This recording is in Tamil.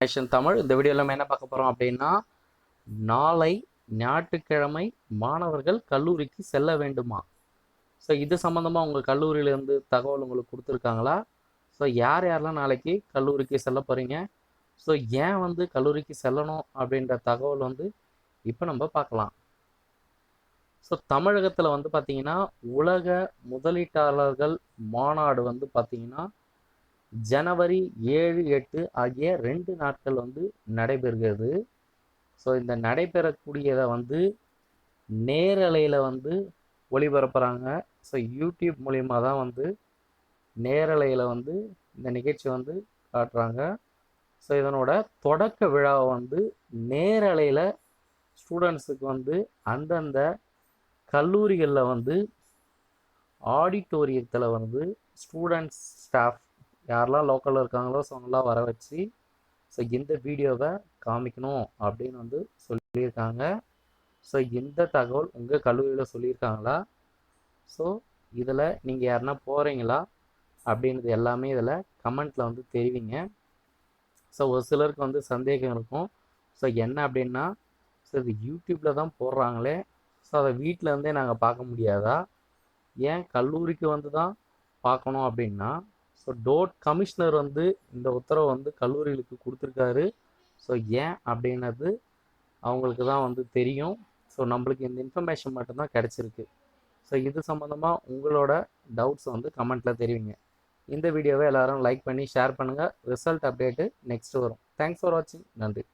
நேஷன் தமிழ் இந்த வீடியோவில் நம்ம என்ன பார்க்க போகிறோம் அப்படின்னா நாளை ஞாயிற்றுக்கிழமை மாணவர்கள் கல்லூரிக்கு செல்ல வேண்டுமா? ஸோ இது சம்மந்தமாக உங்கள் கல்லூரியிலேருந்து தகவல் உங்களுக்கு கொடுத்துருக்காங்களா? ஸோ யார் யாரெல்லாம் நாளைக்கு கல்லூரிக்கு செல்ல போகிறீங்க ஸோ ஏன் வந்து கல்லூரிக்கு செல்லணும் அப்படின்ற தகவல் வந்து இப்போ நம்ம பார்க்கலாம். ஸோ தமிழகத்தில் வந்து பார்த்திங்கன்னா உலக முதலீட்டாளர்கள் மாநாடு வந்து பார்த்திங்கன்னா ஜனவரி ஏழு எட்டு ஆகிய ரெண்டு நாட்கள் வந்து நடைபெறுகிறது. ஸோ இந்த நடைபெறக்கூடியதை வந்து நேரலையில் வந்து ஒளிபரப்புகிறாங்க ஸோ யூடியூப் மூலிமா தான் வந்து நேரலையில் வந்து இந்த நிகழ்ச்சி வந்து காட்டுறாங்க. ஸோ இதனோட தொடக்க விழாவை வந்து நேரலையில் ஸ்டூடெண்ட்ஸுக்கு வந்து அந்தந்த கல்லூரிகளில் வந்து ஆடிட்டோரியத்தில் வந்து ஸ்டூடெண்ட்ஸ் ஸ்டாஃப் யாரெல்லாம் லோக்கலில் இருக்காங்களோ ஸோ அவங்களாம் வர வச்சு ஸோ இந்த வீடியோவை காமிக்கணும் அப்படின்னு வந்து சொல்லியிருக்காங்க. ஸோ இந்த தகவல் உங்கள் கல்லூரியில் சொல்லியிருக்காங்களா? ஸோ இதில் நீங்கள் யாருன்னா போகிறீங்களா அப்படின்றது எல்லாமே இதில் கமெண்ட்டில் வந்து தெரிவிங்க. ஸோ ஒரு சிலருக்கு வந்து சந்தேகம் இருக்கும். ஸோ என்ன அப்படின்னா ஸோ இது யூடியூப்பில் தான் போடுறாங்களே. ஸோ அதை வீட்டில் இருந்தே நாங்கள் பார்க்க முடியாதா? ஏன் கல்லூரிக்கு வந்து தான் பார்க்கணும் அப்படின்னா ஸோ டோட் கமிஷனர் வந்து இந்த உத்தரவை வந்து கல்லூரிகளுக்கு கொடுத்துருக்காரு. ஸோ ஏன் அப்படின்னது அவங்களுக்கு தான் வந்து தெரியும். ஸோ நம்மளுக்கு இந்த இன்ஃபர்மேஷன் மட்டும்தான் கிடச்சிருக்கு. ஸோ இது சம்மந்தமாக உங்களோட டவுட்ஸ் வந்து கமெண்ட்டில் தெரிவிங்க. இந்த வீடியோவை எல்லோரும் லைக் பண்ணி ஷேர் பண்ணுங்கள் ரிசல்ட் அப்டேட்டு நெக்ஸ்ட் வரும். தேங்க்ஸ் ஃபார் வாட்சிங் நன்றி.